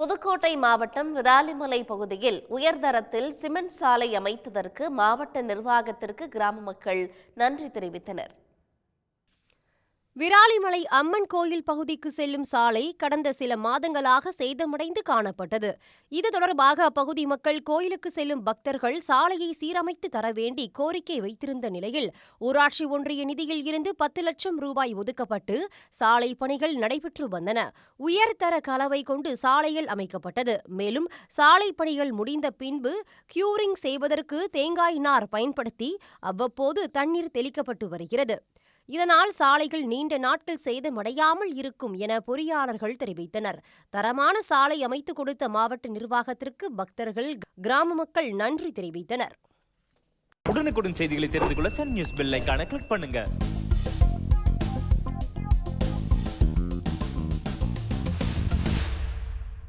புதுக்கோட்டை மாவட்டம் விராலிமலை பகுதியில் உயர்தரத்தில் சிமெண்ட் சாலை அமைத்ததற்கு மாவட்ட நிர்வாகத்திற்கு கிராம மக்கள் நன்றி தெரிவித்தனர். விராலிமலை அம்மன் கோயில் பகுதிக்கு செல்லும் சாலை கடந்த சில மாதங்களாக சேதமடைந்து காணப்பட்டது. இது தொடர்பாக அப்பகுதி மக்கள் கோயிலுக்கு செல்லும் பக்தர்கள் சாலையை சீரமைத்து தர வேண்டி கோரிக்கை வைத்திருந்த நிலையில் ஊராட்சி ஒன்றிய நிதியில் இருந்து பத்து லட்சம் ரூபாய் ஒதுக்கப்பட்டு சாலை பணிகள் நடைபெற்று வந்தன. உயர்தர கலவை கொண்டு சாலைகள் அமைக்கப்பட்டது. மேலும் சாலை பணிகள் முடிந்த பின்பு கியூரிங் செய்வதற்கு தேங்காய் நார் பயன்படுத்தி அவ்வப்போது தண்ணீர் தெளிக்கப்பட்டு வருகிறது. இதனால் சாலைகள் நீண்ட நாட்கள் சேதமடையாமல் இருக்கும் என பொறியாளர்கள் தெரிவித்தனர். தரமான சாலை அமைத்துக் கொடுத்த மாவட்ட நிர்வாகத்திற்கு பக்தர்கள் கிராம மக்கள் நன்றி தெரிவித்தனர். உடனுக்குடன் செய்திகளை தெரிந்து கொள்ள சன் நியூஸ் பெல் கிளிக் பண்ணுங்க.